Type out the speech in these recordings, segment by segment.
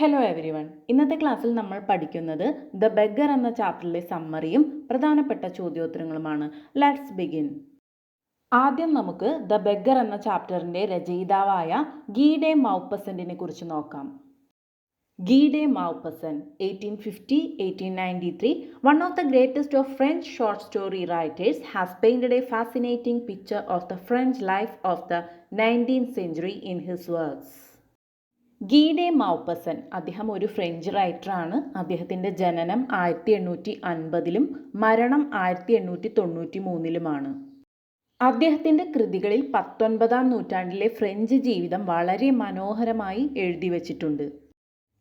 Hello every one ഇന്നത്തെ ക്ലാസ്സിൽ നമ്മൾ പഠിക്കുന്നത് ദ ബെഗർ എന്ന ചാപ്റ്ററിലെ സമ്മറിയും പ്രധാനപ്പെട്ട ചോദ്യോത്തരങ്ങളുമാണ്. ലെറ്റ്സ് ബിഗിൻ ആദ്യം നമുക്ക് ദ ബെഗർ എന്ന ചാപ്റ്ററിന്റെ രചയിതാവായ ഗീഡെ മൗപ്പസന്റിനെ കുറിച്ച് നോക്കാം. Guy de Maupassant eighteen fifty eighteen ninety three one of the greatest of French short story writers has painted a fascinating picture of the French life of the nineteen century in his works Guy de Maupassant അദ്ദേഹം ഒരു French റൈറ്ററാണ് അദ്ദേഹത്തിന്റെ ജനനം ആയിരത്തി എണ്ണൂറ്റി അൻപതിലും മരണം ആയിരത്തി എണ്ണൂറ്റി തൊണ്ണൂറ്റി മൂന്നിലുമാണ് അദ്ദേഹത്തിന്റെ കൃതികളിൽ പത്തൊൻപതാം നൂറ്റാണ്ടിലെ ഫ്രഞ്ച് ജീവിതം വളരെ മനോഹരമായി എഴുതി വച്ചിട്ടുണ്ട്.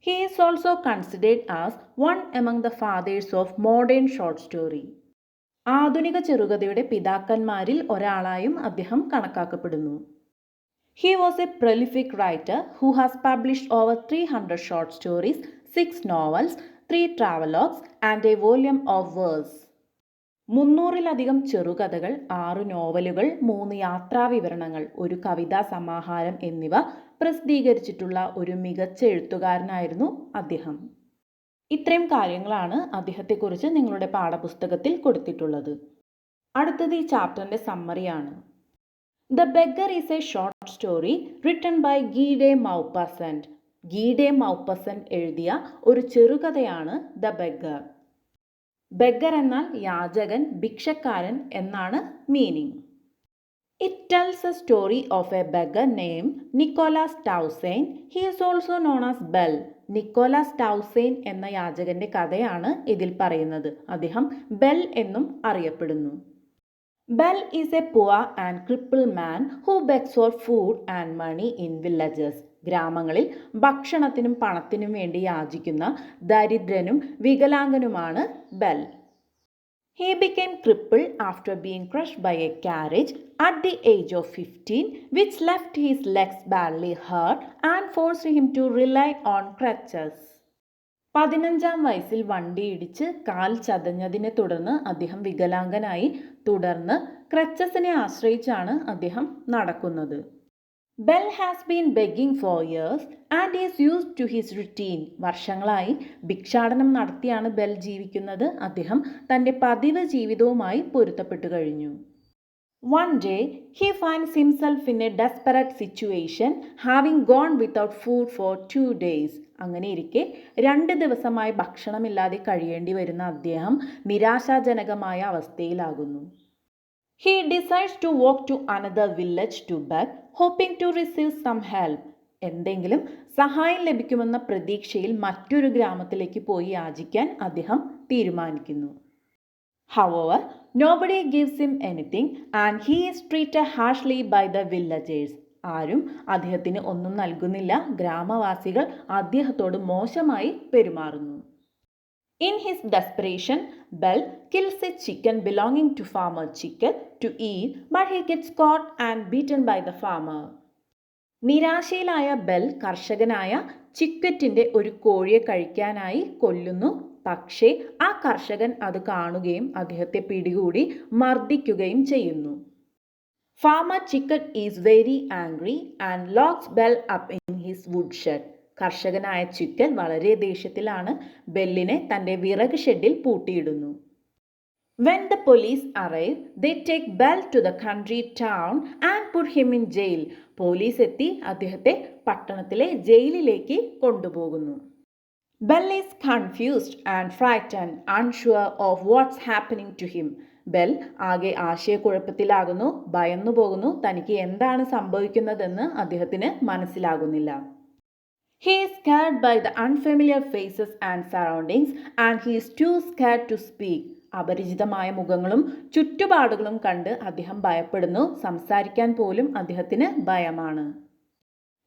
He is also considered as one among the fathers of modern short story ആധുനിക ചെറുകഥയുടെ പിതാക്കന്മാരിൽ ഒരാളായും അദ്ദേഹം കണക്കാക്കപ്പെടുന്നു. He was a prolific writer who has published over 300 short stories, six novels, three travelogues, and a volume of verse. മുന്നൂറിലധികം ചെറുകഥകൾ ആറ് നോവലുകൾ മൂന്ന് യാത്രാവിവരണങ്ങൾ ഒരു കവിതാ സമാഹാരം എന്നിവ പ്രസിദ്ധീകരിച്ചിട്ടുള്ള ഒരു മികച്ച എഴുത്തുകാരനായിരുന്നു അദ്ദേഹം. ഇത്രയും കാര്യങ്ങളാണ് അദ്ദേഹത്തെക്കുറിച്ച് നിങ്ങളുടെ പാഠപുസ്തകത്തിൽ കൊടുത്തിട്ടുള്ളത്. അടുത്തത് ഈ ചാപ്റ്ററിന്റെ സമ്മറിയാണ് the beggar is a short story written by Guy de Maupassant Guy de Maupassant എഴുതിയ ഒരു ചെറുകഥയാണ് ദ ബെഗർ ബെഗർ എന്നാൽ യാചകൻ ഭിക്ഷക്കാരൻ എന്നാണ് meaning it tells a story of a beggar name Nicolas Toussaint he is also known as Bell Nicolas Toussaint എന്ന യാചകന്റെ കഥയാണ് ഇതിൽ പറയുന്നത്. അദ്ദേഹം ബെൽ എന്നും അറിയപ്പെടുന്നു. Bell is a poor and crippled man who begs for food and money in villages. ഗ്രാമങ്ങളിൽ ഭക്ഷണത്തിനും പണത്തിനും വേണ്ടി യാചിക്കുന്ന ദരിദ്രനും വികലാംഗനുമാണ് Bell he became cripple after being crush by a carriage at the age of fifteen which left his legs badly hurt and force him to rely on crutches പതിനഞ്ചാം വയസ്സിൽ വണ്ടി ഇടിച്ച് കാൽ ചതഞ്ഞതിനെ തുടർന്ന് അദ്ദേഹം വികലാംഗനായി തുടർന്ന് ക്രച്ചസിനെ ആശ്രയിച്ചാണ് അദ്ദേഹം നടക്കുന്നത്. Bell has been begging for years and is use to his routine വർഷങ്ങളായി ഭിക്ഷാടനം നടത്തിയാണ് ബെൽ ജീവിക്കുന്നത്. അദ്ദേഹം തന്റെ പതിവ് ജീവിതവുമായി പൊരുത്തപ്പെട്ടു കഴിഞ്ഞു. One day he finds himself in a desperate situation having gone without food for two days. അങ്ങനെ ഇരിക്കെ രണ്ട് ദിവസമായി ഭക്ഷണമില്ലാതെ കഴിയേണ്ടി വരുന്ന അദ്ദേഹം നിരാശാജനകമായ അവസ്ഥയിലാകുന്നു. He decides to walk to another village to beg hoping to receive some help എന്തെങ്കിലും സഹായം ലഭിക്കുമെന്ന പ്രതീക്ഷയിൽ മറ്റൊരു ഗ്രാമത്തിലേക്ക് പോയി യാചിക്കാൻ അദ്ദേഹം തീരുമാനിക്കുന്നു. However, nobody gives him anything and he is treated harshly by the villagers. ആരും അദ്ദേഹത്തിന് ഒന്നും നൽകുന്നില്ല. ഗ്രാമവാസികൾ അദ്ദേഹത്തോട് മോശമായി പെരുമാറുന്നു. In his desperation Bell kills a chicken belonging to farmer chicken to ഈ but he gets caught and beaten by the farmer നിരാശയിലായ Bell കർഷകനായ ചിക്കറ്റിന്റെ ഒരു കോഴിയെ കഴിക്കാനായി കൊല്ലുന്നു. പക്ഷേ ആ കർഷകൻ അത് കാണുകയും അദ്ദേഹത്തെ പിടികൂടി മർദ്ദിക്കുകയും ചെയ്യുന്നു. Farmer chicken is very angry and locks Bell up in his wood shed കർഷകനായ ചിക്കൻ വളരെ ദേഷ്യത്തിലാണ് ബെല്ലിനെ തന്റെ വിറക് ഷെഡിൽ പൂട്ടിയിടുന്നു. When the police arrive they take Bell to the country town and put him in jail police എത്തി അദ്ദേഹത്തെ പട്ടണത്തിലെ ജയിലിലേക്ക് കൊണ്ടുപോകുന്നു. Bell is confused and frightened unsure of what's happening to him Bell ആകെ ആശയക്കുഴപ്പത്തിലാകുന്നു ഭയന്നു പോകുന്നു. തനിക്ക് എന്താണ് സംഭവിക്കുന്നതെന്ന് അദ്ദേഹത്തിന് മനസ്സിലാകുന്നില്ല. He is scared by the unfamiliar faces and surroundings and he is too scared to speak. അപരിചിതമായ മുഖങ്ങളും ചുറ്റുപാടുകളും കണ്ട് അദ്ദേഹം ഭയപ്പെടുന്നു. സംസാരിക്കാൻ പോലും അദ്ദേഹത്തിന് ഭയമാണ്.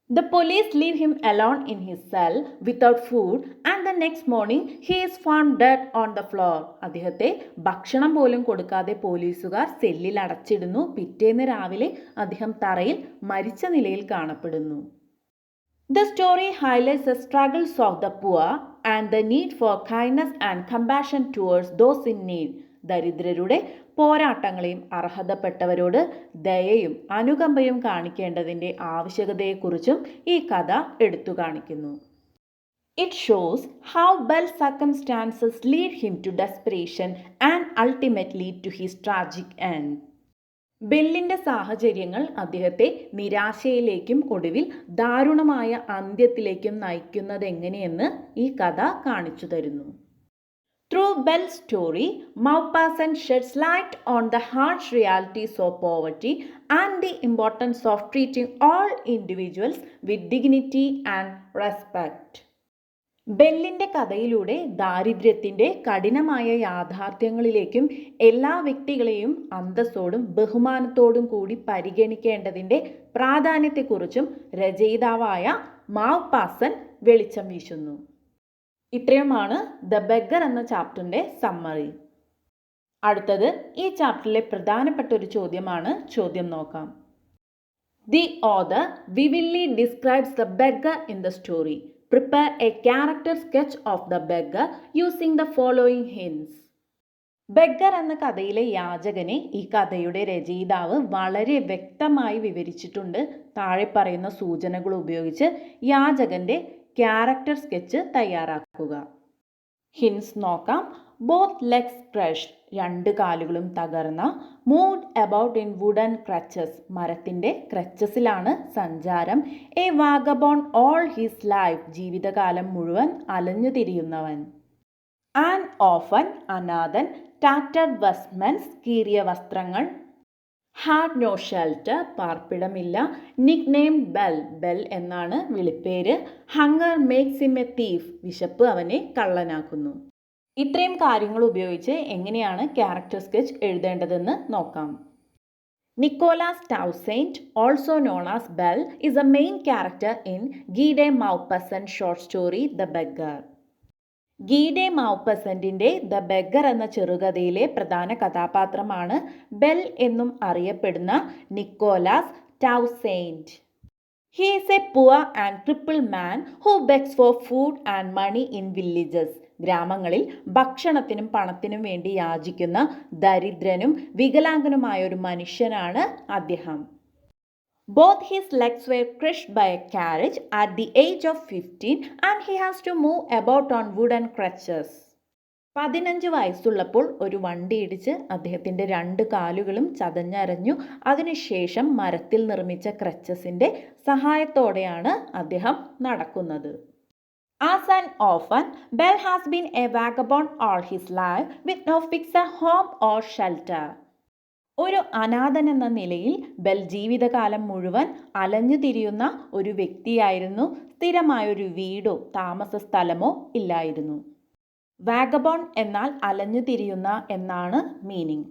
The police leave him alone in his cell without food and the next morning he is found dead on the floor. അദ്ദേഹത്തെ ഭക്ഷണം പോലും കൊടുക്കാതെ പോലീസുകാർ സെല്ലിൽ അടച്ചിടുന്നു. പിറ്റേന്ന് രാവിലെ അദ്ദേഹം തറയിൽ മരിച്ച നിലയിൽ കാണപ്പെടുന്നു. The story highlights the struggles of the poor and the need for kindness and compassion towards those in need ദരിദ്രരുടെ പോരാട്ടങ്ങളെയും അർഹതപ്പെട്ടവരോട് ദയയും അനുകമ്പയും കാണിക്കേണ്ടതിന്റെ ആവശ്യകതയെക്കുറിച്ചും ഈ കഥ എടുത്തു കാണിക്കുന്നു. It shows how Bell circumstances lead him to desperation and ultimately to his tragic and ബെല്ലിന്റെ സാഹചര്യങ്ങൾ അദ്ദേഹത്തെ നിരാശയിലേക്കും ഒടുവിൽ ദാരുണമായ അന്ത്യത്തിലേക്കും നയിക്കുന്നതെങ്ങനെയെന്ന് ഈ കഥ കാണിച്ചു തരുന്നു. Through Bell story Maupassant sheds light on the harsh realities of poverty and the importance of treating all individuals with dignity and respect ബെല്ലിന്റെ കഥയിലൂടെ ദാരിദ്ര്യത്തിന്റെ കഠിനമായ യാഥാർത്ഥ്യങ്ങളിലേക്കും എല്ലാ വ്യക്തികളെയും അന്തസ്സോടും ബഹുമാനത്തോടും കൂടി പരിഗണിക്കേണ്ടതിന്റെ പ്രാധാന്യത്തെക്കുറിച്ചും രചയിതാവായ മാവ് പാസൻ വെളിച്ചം വീശുന്നു. ഇത്രയുമാണ് ദ ബെഗർ എന്ന ചാപ്റ്ററിന്റെ സമ്മറി. അടുത്തത് ഈ ചാപ്റ്ററിലെ പ്രധാനപ്പെട്ട ഒരു ചോദ്യമാണ് ചോദ്യം നോക്കാം. The author vividly describes the beggar in the story. Prepare a character sketch of the beggar using the following hints. Beggar എന്ന കഥയിലെ യാചകനെ ഈ കഥയുടെ രചയിതാവ് വളരെ വ്യക്തമായി വിവരിച്ചിട്ടുണ്ട്. താഴെ പറയുന്ന സൂചനകൾ ഉപയോഗിച്ച് യാചകന്റെ ക്യാരക്ടർ സ്കെച്ച് തയ്യാറാക്കുക. ഹിൻസ് നോക്കാം. ബോത്ത് ലെഗ്സ് ക്രഷ് രണ്ട് കാലുകളും തകർന്ന. Moved about in wooden crutches മരത്തിന്റെ ക്രച്ചസിലാണ് സഞ്ചാരം. A vagabond all his life ജീവിതകാലം മുഴുവൻ അലഞ്ഞു തിരിയുന്നവൻ. An often അനാഥൻ. ടാറ്റഡ് വസ്മെൻസ് കീറിയ വസ്ത്രങ്ങൾ. ഹാഡ് നോ ഷെൽട്ടർ പാർപ്പിടമില്ല നിക് നെയിം ബെൽ ബെൽ എന്നാണ് വിളിപ്പേര്. Hunger makes him a thief വിശപ്പ് അവനെ കള്ളനാക്കുന്നു. ഇത്രയും കാര്യങ്ങൾ ഉപയോഗിച്ച് എങ്ങനെയാണ് ക്യാരക്ടർ സ്കെച്ച് എഴുതേണ്ടതെന്ന് നോക്കാം. Nicolas Toussaint also known as Bell is a main character in Guy de Maupassant short story the beggar Guy de മൗപ്പസന്റിന്റെ the beggar എന്ന ചെറുകഥയിലെ പ്രധാന കഥാപാത്രമാണ് ബെൽ എന്നും അറിയപ്പെടുന്ന Nicolas Toussaint he is a poor and cripple man who begs for food and money in villages ഗ്രാമങ്ങളിൽ ഭക്ഷണത്തിനും പണത്തിനും വേണ്ടി യാചിക്കുന്ന ദരിദ്രനും വികലാംഗനുമായ ഒരു മനുഷ്യനാണ് അദ്ദേഹം. Both his legs were crushed by a carriage at the age of 15 and he has to move about on wooden crutches. പതിനഞ്ച് വയസ്സുള്ളപ്പോൾ ഒരു വണ്ടി ഇടിച്ച് അദ്ദേഹത്തിന്റെ രണ്ട് കാലുകളും ചതഞ്ഞരഞ്ഞു അതിനുശേഷം മരത്തിൽ നിർമ്മിച്ച ക്രച്ചസിന്റെ സഹായത്തോടെയാണ് അദ്ദേഹം നടക്കുന്നത് As an orphan, Bell has been a vagabond all his life with no fixed home or shelter. ഒരു അനാഥൻ എന്ന നിലയിൽ ബെൽ ജീവിതകാലം മുഴുവൻ അലഞ്ഞു തിരിയുന്ന ഒരു വ്യക്തിയായിരുന്നു. സ്ഥിരമായൊരു വീടോ താമസ സ്ഥലമോ ഇല്ലായിരുന്നു. വാഗബോൺ എന്നാൽ അലഞ്ഞു തിരിയുന്ന എന്നാണ് meaning.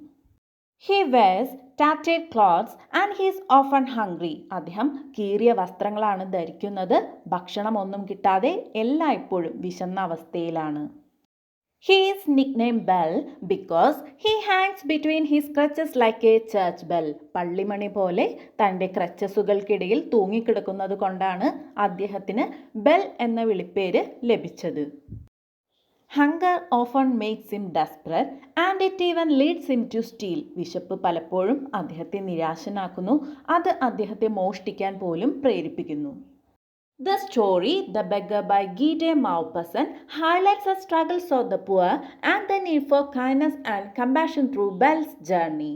He wears ടാറ്റേഡ് clothes and he's often hungry അദ്ദേഹം കീറിയ വസ്ത്രങ്ങളാണ് ധരിക്കുന്നത്. ഭക്ഷണമൊന്നും കിട്ടാതെ എല്ലായ്പ്പോഴും വിശന്ന അവസ്ഥയിലാണ്. His nick name Bell because he hangs between his crutches like a church bell പള്ളിമണി പോലെ തന്റെ ക്രച്ചസുകൾക്കിടയിൽ തൂങ്ങിക്കിടക്കുന്നത് കൊണ്ടാണ് അദ്ദേഹത്തിന് ബെൽ എന്ന വിളിപ്പേര് ലഭിച്ചത്. Hunger often makes him desperate and it even leads him to steal വിശപ്പ് പലപ്പോഴും അദ്ദേഹത്തെ നിരാശനാക്കുന്നു. അത് അദ്ദേഹത്തെ മോഷ്ടിക്കാൻ പോലും പ്രേരിപ്പിക്കുന്നു. The story, The Beggar by Gide Maupassant, highlights the struggles of the poor and the need for kindness and compassion through Bell's journey.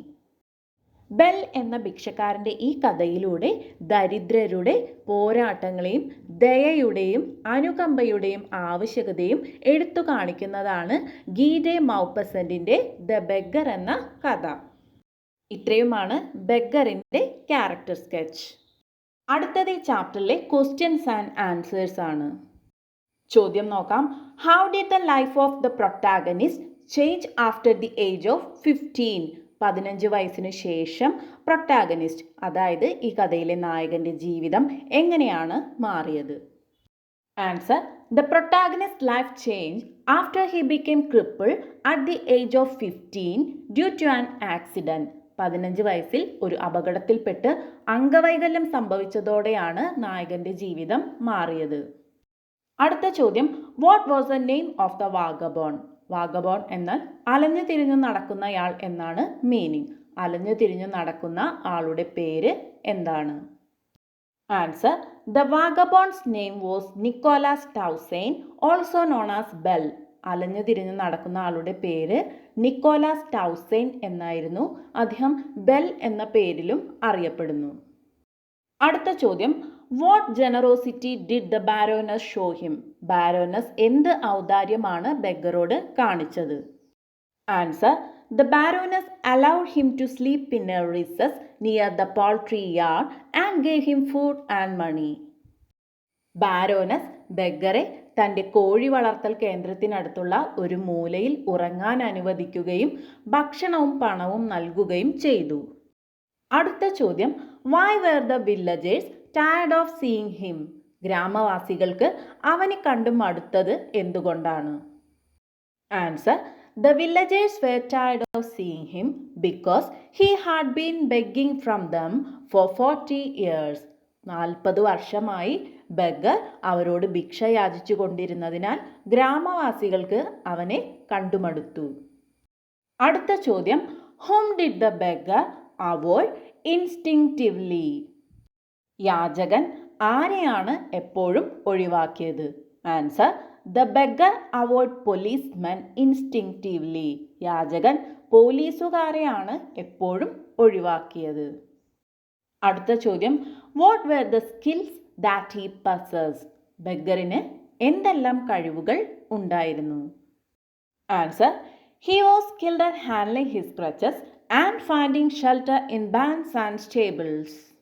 Bell എന്ന ഭിക്ഷക്കാരന്റെ ഈ കഥയിലൂടെ ദരിദ്രരുടെ പോരാട്ടങ്ങളെയും ദയയുടെയും അനുകമ്പയുടെയും ആവശ്യകതയും എടുത്തു കാണിക്കുന്നതാണ് ഗീഡെ മൗപ്പസന്റിന്റെ ദ ബെഗർ എന്ന കഥ ഇത്രയുമാണ് ബെഗറിന്റെ ക്യാരക്ടർ സ്കെച്ച് അടുത്തത് ഈ ചാപ്റ്ററിലെ ക്വസ്റ്റ്യൻസ് ആൻഡ് ആൻസേഴ്സ് ആണ്. ചോദ്യം നോക്കാം. How did the life of the protagonist change after the age of fifteen പതിനഞ്ച് വയസ്സിന് ശേഷം പ്രൊട്ടാഗനിസ്റ്റ് അതായത് ഈ കഥയിലെ നായകന്റെ ജീവിതം എങ്ങനെയാണ് മാറിയത്? Answer the protagonist life change after he became cripple at the age of fifteen due to an accident പതിനഞ്ച് വയസ്സിൽ ഒരു അപകടത്തിൽപ്പെട്ട് അംഗവൈകല്യം സംഭവിച്ചതോടെയാണ് നായകന്റെ ജീവിതം മാറിയത്. അടുത്ത ചോദ്യം what was the name of the vagabond vagabond എന്നാൽ അലഞ്ഞു തിരിഞ്ഞു നടക്കുന്നയാൾ എന്നാണ് മീനിങ് അലഞ്ഞു തിരിഞ്ഞു നടക്കുന്ന ആളുടെ പേര് എന്താണ്? Answer the vagabond's name was Nicolas Toussaint also known as Bell അലഞ്ഞു തിരിഞ്ഞ് നടക്കുന്ന ആളുടെ പേര് നിക്കോലാസ് ടൗസൈൻ എന്നായിരുന്നു. അദ്ദേഹം ബെൽ എന്ന പേരിലും അറിയപ്പെടുന്നു. അടുത്ത ചോദ്യം. What generosity did the baroness show him baroness എന്ത് ഔദാര്യമാണ് ബെഗറോട് കാണിച്ചത്? Answer the baroness allowed him to sleep in a recess near the poultry yard and gave him food and money baroness ബെഗറെ തന്റെ കോഴി വളർത്തൽ കേന്ദ്രത്തിനടുത്തുള്ള ഒരു മൂലയിൽ ഉറങ്ങാൻ അനുവദിക്കുകയും ഭക്ഷണവും പണവും നൽകുകയും ചെയ്തു. അടുത്ത ചോദ്യം. Why were the villagers tired of seeing him ഗ്രാമവാസികൾക്ക് അവനെ കണ്ടു മടുത്തത് എന്തുകൊണ്ടാണ്? Answer the villagers were tired of seeing him because he had been begging from them for forty years നാൽപ്പത് വർഷമായി ബഗർ അവരോട് ഭിക്ഷ യാചിച്ചു കൊണ്ടിരുന്നതിനാൽ ഗ്രാമവാസികൾക്ക് അവനെ കണ്ടുമടുത്തു. അടുത്ത ചോദ്യം whom did the beggar avoid instinctively യാചകൻ ആരെയാണ് എപ്പോഴും ഒഴിവാക്കിയത്? Answer the beggar avoid policemen instinctively യാചകൻ പോലീസുകാരെയാണ് എപ്പോഴും ഒഴിവാക്കിയത്. അടുത്ത ചോദ്യം what were the skills that he possesses. ബഗറിന് എന്തെല്ലാം കഴിവുകൾ ഉണ്ടായിരുന്നു? Answer he was skilled at handling his crutches and finding shelter in barns and stables.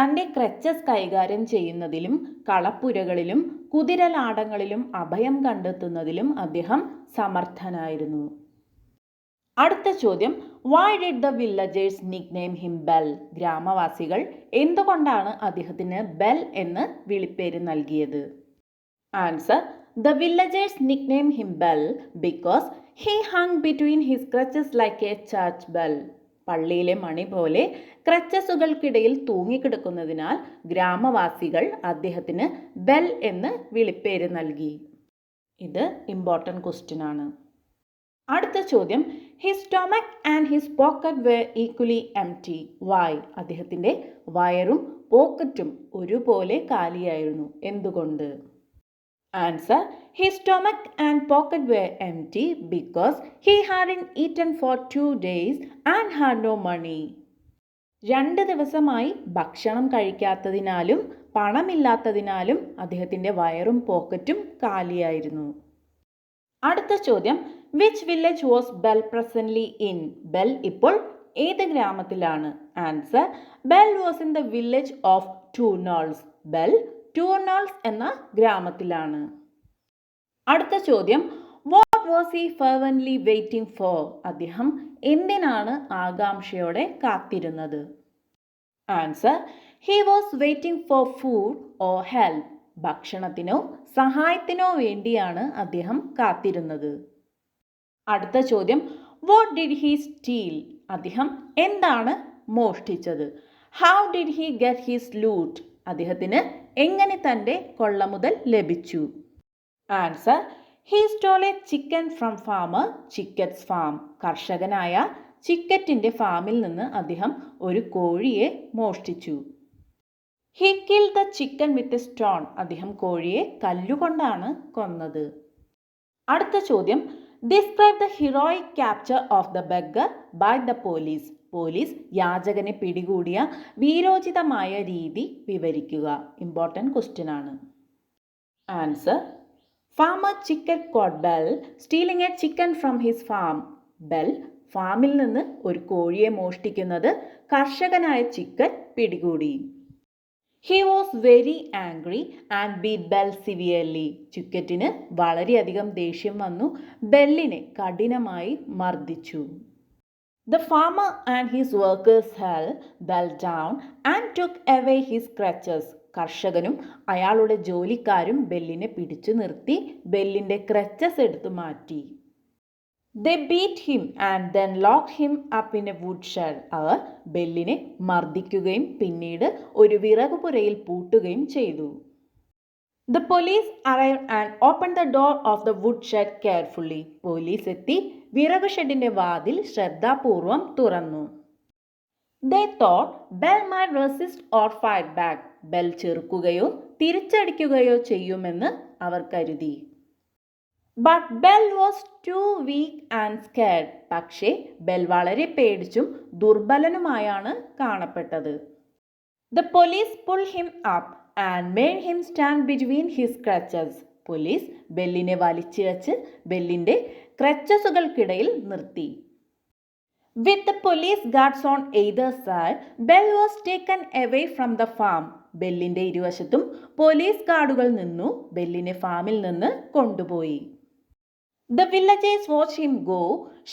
തന്റെ ക്രച്ചസ് കൈകാര്യം ചെയ്യുന്നതിലും കളപ്പുരകളിലും കുതിരലാടങ്ങളിലും അഭയം കണ്ടെത്തുന്നതിലും അദ്ദേഹം സമർത്ഥനായിരുന്നു. അടുത്ത ചോദ്യം why did the villagers nickname him Bell ഗ്രാമവാസികൾ എന്തുകൊണ്ടാണ് അദ്ദേഹത്തിന് ബെൽ എന്ന് വിളിപ്പേര് നൽകിയത്? Answer the villagers nickname him Bell because he hung between his crutches like a church bell പള്ളിയിലെ മണി പോലെ ക്രച്ചസുകൾക്കിടയിൽ തൂങ്ങിക്കിടക്കുന്നതിനാൽ ഗ്രാമവാസികൾ അദ്ദേഹത്തിന് ബെൽ എന്ന് വിളിപ്പേര് നൽകി. ഇത് ഇമ്പോർട്ടന്റ് ക്വസ്റ്റ്യൻ ആണ്. അടുത്ത ചോദ്യം his stomach and his pocket were equally empty why അദ്ദേഹത്തിന്റെ വയറും പോക്കറ്റും ഒരുപോലെ കാലിയായിരുന്നു. എന്തുകൊണ്ട്? Answer he stomach and pocket were empty because he hadn't eaten for two days and had no money രണ്ട് ദിവസമായി ഭക്ഷണം കഴിക്കാത്തതിനാലും പണമില്ലാത്തതിനാലും അദ്ദേഹത്തിന്റെ വയറും പോക്കറ്റും കാലിയായിരുന്നു. അടുത്ത ചോദ്യം. Which village was Bell presently in Bell ഇപ്പോൾ ഏത് ഗ്രാമത്തിലാണ്? Answer Bell was in the village of Tunolls Bell Tunolls എന്ന ഗ്രാമത്തിലാണ്. അടുത്ത ചോദ്യം what was he fervently waiting for അദ്ദേഹം എന്തിനാണ് ആകാംക്ഷയോടെ കാത്തിരുന്നത്? Answer he was waiting for food or help ഭക്ഷണത്തിനോ സഹായത്തിനോ വേണ്ടിയാണ് അദ്ദേഹം കാത്തിരുന്നത്. അടുത്ത ചോദ്യം വാട്ട് ഡിഡ് ഹി സ്റ്റീൽ അദ്ദേഹം എന്താണ് മോഷ്ടിച്ചത്? How did he get his loot അദ്ദേഹത്തിന് എങ്ങനെ തന്റെ കൊള്ളമുതൽ ലഭിച്ചു? Answer he stole a chicken from farmer Chickett's farm കർഷകനായ ചിക്കറ്റിന്റെ ഫാമിൽ നിന്ന് അദ്ദേഹം ഒരു കോഴിയെ മോഷ്ടിച്ചു. He kill the chicken with a stone അദ്ദേഹം കോഴിയെ കല്ലുകൊണ്ടാണ് കൊന്നത്. അടുത്ത ചോദ്യം describe the heroic capture of the beggar by the police police യാചകനെ പിടികൂടിയ വീരോചിതമായ രീതി വിവരിക്കുക. ഇമ്പോർട്ടന്റ് ക്വസ്റ്റ്യൻ ആണ്. Answer farmer chicken caught Bell stealing a chicken from his farm Bell ഫാമിൽ നിന്ന് ഒരു കോഴിയെ മോഷ്ടിക്കുന്നത് കർഷകനായ ചിക്കൻ പിടികൂടി. He was very angry and beat Bell severely ചുക്കറ്റിന് വളരെയധികം ദേഷ്യം വന്നു. ബെല്ലിനെ കഠിനമായി മർദ്ദിച്ചു. The farmer and his workers held Bell down and took away his crutches കർഷകനും അയാളുടെ ജോലിക്കാരും ബെല്ലിനെ പിടിച്ചു നിർത്തി. ബെല്ലിന്റെ ക്രച്ചസ് എടുത്തു മാറ്റി. They beat him and then lock him up in a wood shed അവർ ബെല്ലിനെ മർദ്ദിക്കുകയും പിന്നീട് ഒരു വിറകുപുരയിൽ പൂട്ടുകയും ചെയ്തു. The police arrive and open the door of the wood shed carefully police എത്തി വിറക് ഷെഡിന്റെ വാതിൽ ശ്രദ്ധാപൂർവം തുറന്നു. They thought Bell might resist or fire back Bell ചെറുക്കുകയോ തിരിച്ചടിക്കുകയോ ചെയ്യുമെന്ന് അവർ കരുതി. But Bell was too weak and scared പക്ഷേ ബെൽ വളരെ പേടിച്ചും ദുർബലനുമായാണ് കാണപ്പെട്ടത്. The police pull him up and made him stand between his crutches police ബെല്ലിനെ വലിച്ചിഴച്ച് ബെല്ലിന്റെ ക്രച്ചസുകൾക്കിടയിൽ നിർത്തി. With the police guards on either side Bell was taken away from the farm ബെല്ലിന്റെ ഇരുവശത്തും police ഗാർഡുകൾ നിന്നു. ബെല്ലിനെ ഫാമിൽ നിന്ന് കൊണ്ടുപോയി. The villagers watch him go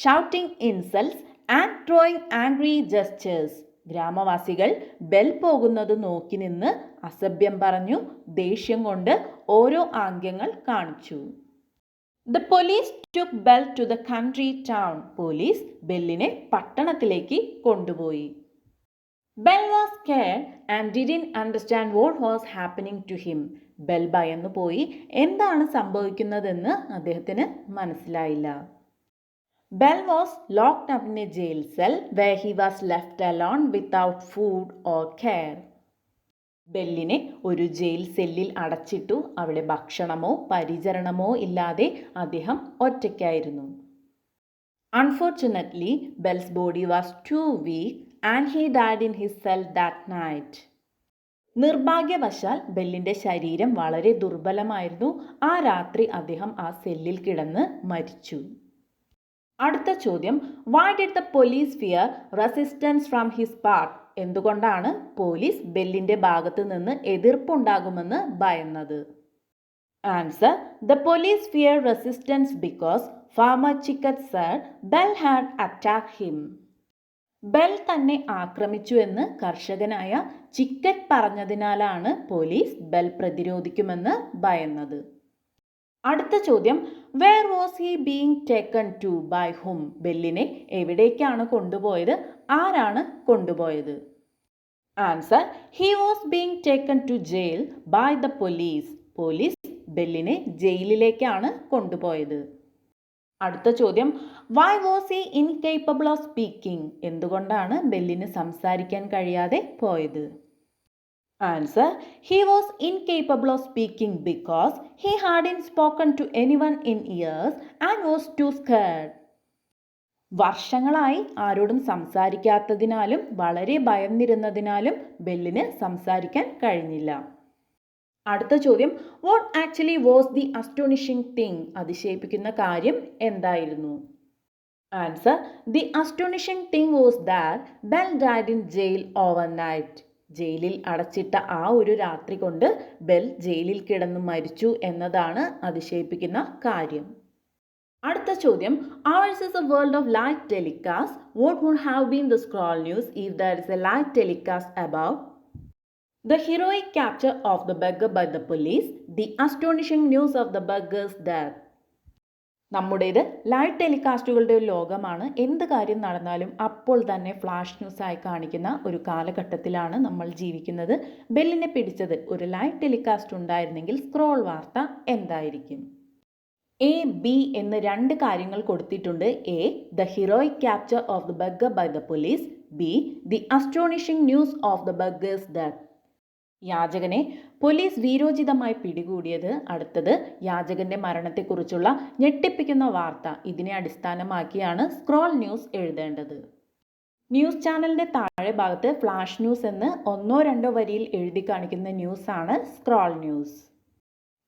shouting insults and throwing angry gestures ഗ്രാമവാസികൾ ബെൽ പോകുന്നത് നോക്കി നിന്ന് അസഭ്യം പറഞ്ഞു ദേഷ്യം കൊണ്ട് ഓരോ ആംഗ്യങ്ങൾ കാണിച്ചു. The police took Bell to the country town police ബെല്ലിനെ പട്ടണത്തിലേക്ക് കൊണ്ടുപോയി. Bell was scared and didn't understand what was happening to him Bell ഭയന്നു പോയി എന്താണ് സംഭവിക്കുന്നതെന്ന് അദ്ദേഹത്തിന് മനസ്സിലായില്ല. Bell was locked up in a jail cell where he was left alone without food or care ബെല്ലിനെ ഒരു jail സെല്ലിൽ അടച്ചിട്ടു. അവിടെ ഭക്ഷണമോ പരിചരണമോ ഇല്ലാതെ അദ്ദേഹം ഒറ്റയ്ക്കായിരുന്നു. Unfortunately Bell's body was too weak and he died in his cell that night നിർഭാഗ്യവശാൽ ബെല്ലിന്റെ ശരീരം വളരെ ദുർബലമായിരുന്നു. ആ രാത്രി അദ്ദേഹം ആ സെല്ലിൽ കിടന്ന് മരിച്ചു. അടുത്ത ചോദ്യം why did the police fear resistance from his part എന്തുകൊണ്ടാണ് പോലീസ് ബെല്ലിന്റെ ഭാഗത്ത് നിന്ന് എതിർപ്പുണ്ടാകുമെന്ന് ഭയന്നത്? Answer the police fear resistance because farmer Chickett said Bell had attack him Bell തന്നെ ആക്രമിച്ചു എന്ന് കർഷകനായ ചിക്കറ്റ് പറഞ്ഞതിനാലാണ് പോലീസ് ബെൽ പ്രതിരോധിക്കുമെന്ന് ഭയന്നത്. അടുത്ത ചോദ്യം. Where was he being taken to by whom ബെല്ലിനെ എവിടേക്കാണ് കൊണ്ടുപോയത്? ആരാണ് കൊണ്ടുപോയത്? Answer. He was being taken to jail by the police police ബെല്ലിനെ ജയിലിലേക്കാണ് കൊണ്ടുപോയത്. അടുത്ത ചോദ്യം. Why was he incapable of speaking എന്തുകൊണ്ടാണ് ബെല്ലിന് സംസാരിക്കാൻ കഴിയാതെ പോയത്? Answer he was incapable of speaking because he hadn't spoken to anyone in years and was too scared വർഷങ്ങളായി ആരോടും സംസാരിക്കാത്തതിനാലും വളരെ ഭയന്നിരുന്നതിനാലും ബെല്ലിന് സംസാരിക്കാൻ കഴിഞ്ഞില്ല. അടുത്ത ചോദ്യം what actually was the astonishing thing അതിശയിപ്പിക്കുന്ന കാര്യം എന്തായിരുന്നു? Answer the astonishing thing was that Bell died in jail overnight ജയിലിൽ അടച്ചിട്ട ആ ഒരു രാത്രി കൊണ്ട് ബെൽ ജയിലിൽ കിടന്നു മരിച്ചു എന്നതാണ് അതിശയിപ്പിക്കുന്ന കാര്യം അടുത്ത ചോദ്യം ours is a world of live telecast what would have been the scroll news if there is a live telecast about the heroic capture of the beggar by the police the astonishing news of the beggar's death നമ്മുടേത് live ടെലികാസ്റ്റുകളുടെ ഒരു ലോകമാണ്. എന്ത് കാര്യം നടന്നാലും അപ്പോൾ തന്നെ flash ന്യൂസായി കാണിക്കുന്ന ഒരു കാലഘട്ടത്തിലാണ് നമ്മൾ ജീവിക്കുന്നത്. ബെല്ലിനെ പിടിച്ചത് ഒരു ലൈവ് ടെലികാസ്റ്റ് ഉണ്ടായിരുന്നെങ്കിൽ സ്ക്രോൾ വാർത്ത എന്തായിരിക്കും? എ ബി എന്ന് രണ്ട് കാര്യങ്ങൾ കൊടുത്തിട്ടുണ്ട്. A the heroic capture of the beggar by the police B the astonishing news of the beggar's death യാചകനെ police വീരോചിതമായി പിടികൂടിയത് അടുത്തത് യാചകന്റെ മരണത്തെക്കുറിച്ചുള്ള ഞെട്ടിപ്പിക്കുന്ന വാർത്ത ഇതിനെ അടിസ്ഥാനമാക്കിയാണ് സ്ക്രോൾ ന്യൂസ് എഴുതേണ്ടത്. ന്യൂസ് ചാനലിന്റെ താഴെ ഭാഗത്ത് ഫ്ലാഷ് ന്യൂസ് എന്ന് ഒന്നോ രണ്ടോ വരിയിൽ എഴുതി കാണിക്കുന്ന ന്യൂസാണ് സ്ക്രോൾ ന്യൂസ്.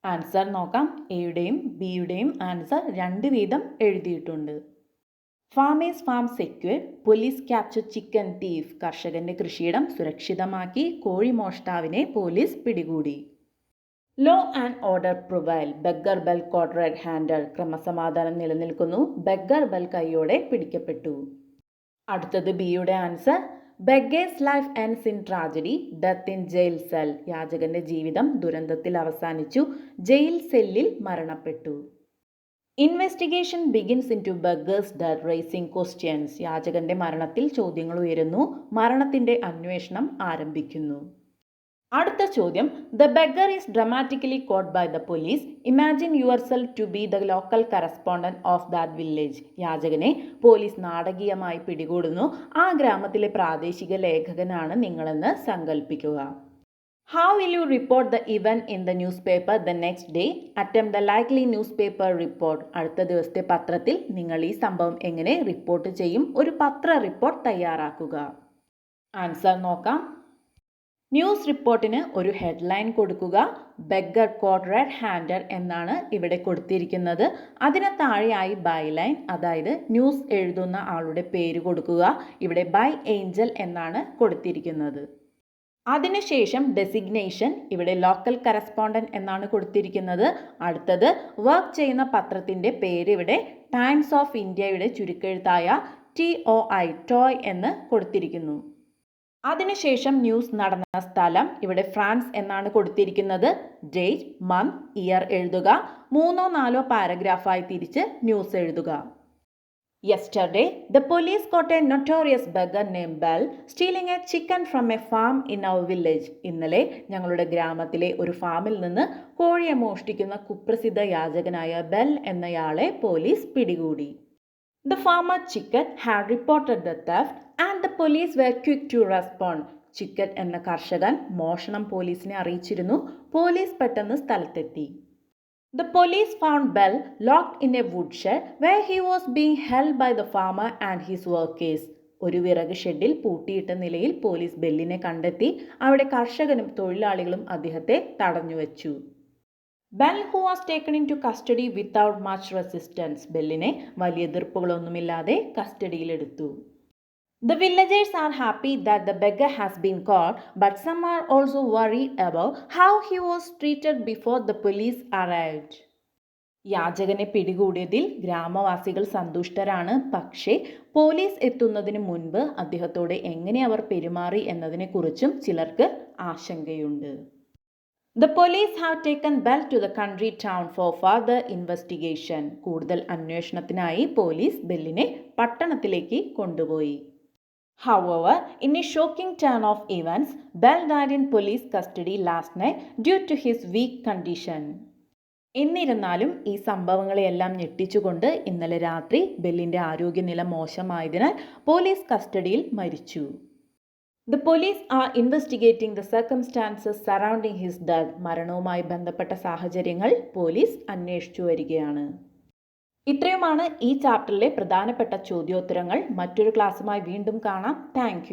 ആൻസർ നോക്കാം. എയുടെയും ബിയുടെയും ആൻസർ രണ്ട് വീതം എഴുതിയിട്ടുണ്ട്. Farmer's farm secure police capture chicken thief കർഷകന്റെ കൃഷിയിടം സുരക്ഷിതമാക്കി കോഴി മോഷ്ടാവിനെ പോലീസ് പിടികൂടി. Law and order prevail beggar Bell caught red handed ക്രമസമാധാനം നിലനിൽക്കുന്നു. ബെഗർ ബെൽ കൈയോടെ പിടിക്കപ്പെട്ടു. അടുത്തത് ബിയുടെ answer. Beggar's life ends in tragedy death in jail cell യാചകന്റെ ജീവിതം ദുരന്തത്തിൽ അവസാനിച്ചു ജയിൽ സെല്ലിൽ മരണപ്പെട്ടു. Investigation begins into beggar's the raising questions യാചകന്റെ മരണത്തിൽ ചോദ്യങ്ങൾ ഉയരുന്നു. മരണത്തിന്റെ അന്വേഷണം ആരംഭിക്കുന്നു. അടുത്ത ചോദ്യം. The beggar is dramatically caught by the police imagine yourself to be the local correspondent of that village യാചകനെ police നാടകീയമായി പിടികൂടുന്നു. ആ ഗ്രാമത്തിലെ പ്രാദേശിക ലേഖകനാണ് നിങ്ങളെന്ന് സങ്കല്പിക്കുക How will you report the event in the newspaper the next day? Attempt the likely newspaper report. അടുത്ത ദിവസത്തെ പത്രത്തിൽ നിങ്ങൾ ഈ സംഭവം എങ്ങനെ റിപ്പോർട്ട് ചെയ്യും? ഒരു പത്ര റിപ്പോർട്ട് തയ്യാറാക്കുക. ആൻസർ നോക്കാം. ന്യൂസ് റിപ്പോർട്ടിന് ഒരു ഹെഡ്ലൈൻ കൊടുക്കുക. ബെഗർ കോട്ട് ഹാൻഡർ എന്നാണ് ഇവിടെ കൊടുത്തിരിക്കുന്നത്. അതിന് താഴെയായി ബൈ ലൈൻ അതായത് ന്യൂസ് എഴുതുന്ന ആളുടെ പേര് കൊടുക്കുക. ഇവിടെ ബൈ ഏഞ്ചൽ എന്നാണ് കൊടുത്തിരിക്കുന്നത്. അതിനുശേഷം ഡെസിഗ്നേഷൻ ഇവിടെ ലോക്കൽ കറസ്പോണ്ടന്റ് എന്നാണ് കൊടുത്തിരിക്കുന്നത്. അടുത്തത് വർക്ക് ചെയ്യുന്ന പത്രത്തിന്റെ പേര് ഇവിടെ ടൈംസ് ഓഫ് ഇന്ത്യയുടെ ചുരുക്കെഴുത്തായ ടി ഒ ഐ ടോയ് എന്ന് കൊടുത്തിരിക്കുന്നു. അതിനുശേഷം ന്യൂസ് നടന്ന സ്ഥലം ഇവിടെ ഫ്രാൻസ് എന്നാണ് കൊടുത്തിരിക്കുന്നത്. ഡേറ്റ് മന്ത് ഇയർ എഴുതുക. മൂന്നോ നാലോ പാരഗ്രാഫായി തിരിച്ച് ന്യൂസ് എഴുതുക. Yesterday, the police caught a notorious beggar named Bell stealing a chicken from a farm in our village. ഇന്നലെ ഞങ്ങളുടെ ഗ്രാമത്തിലെ ഒരു ഫാമിൽ നിന്ന് കോഴിയെ മോഷ്ടിക്കുന്ന കുപ്രസിദ്ധ യാചകനായ ബെൽ എന്നയാളെ പോലീസ് പിടികൂടി The farmer Chicket had reported the theft and the police were quick to respond. Chickett എന്ന കർഷകൻ മോഷണം പോലീസിനെ അറിയിച്ചിരുന്നു പോലീസ് പെട്ടെന്ന് സ്ഥലത്തെത്തി The police found Bell locked in a woodshed where he was being held by the farmer and his workers. ഒരു വിറക് ഷെഡിൽ പൂട്ടിയിട്ട നിലയിൽ പോലീസ് ബെല്ലിനെ കണ്ടെത്തി അവിടെ കർഷകനും തൊഴിലാളികളും അദ്ദേഹത്തെ തടഞ്ഞുവച്ചു Bell who was taken into custody without much resistance ബെല്ലിനെ വലിയ എതിർപ്പുകളൊന്നുമില്ലാതെ കസ്റ്റഡിയിലെടുത്തു The villagers are happy that the beggar has been caught, but some are also worried about how he was treated before the police arrived. യാചകനെ പിടികൂടിയതിൽ ഗ്രാമവാസികൾ സന്തുഷ്ടരാണ്. പക്ഷേ police എത്തുന്നതിന് മുൻപ് അദ്ദേഹത്തോട് എങ്ങനെ അവർ പെരുമാറി എന്നതിനെക്കുറിച്ചും ചിലർക്ക് ആശങ്കയുണ്ട്. The police have taken Bell to the country town for further investigation കൂടുതൽ അന്വേഷണത്തിനായി പോലീസ് ബെല്ലിനെ പട്ടണത്തിലേക്ക് കൊണ്ടുപോയി. However, in a shocking turn of events, Bell died in police custody last night due to his weak condition. എന്നിരുന്നാലും ഈ സംഭവങ്ങളെയെല്ലാം ഞെട്ടിച്ചുകൊണ്ട് ഇന്നലെ രാത്രി ബെല്ലിന്റെ ആരോഗ്യനില മോശമായതിനാൽ പോലീസ് കസ്റ്റഡിയിൽ മരിച്ചു. The police are investigating the circumstances surrounding his death മരണവുമായി ബന്ധപ്പെട്ട സാഹചര്യങ്ങൾ പോലീസ് അന്വേഷിച്ചു വരികയാണ്. ഇത്രയുമാണ് ഈ ചാപ്റ്ററിലെ പ്രധാനപ്പെട്ട ചോദ്യോത്തരങ്ങൾ. മറ്റൊരു ക്ലാസ്സുമായി വീണ്ടും കാണാം. താങ്ക്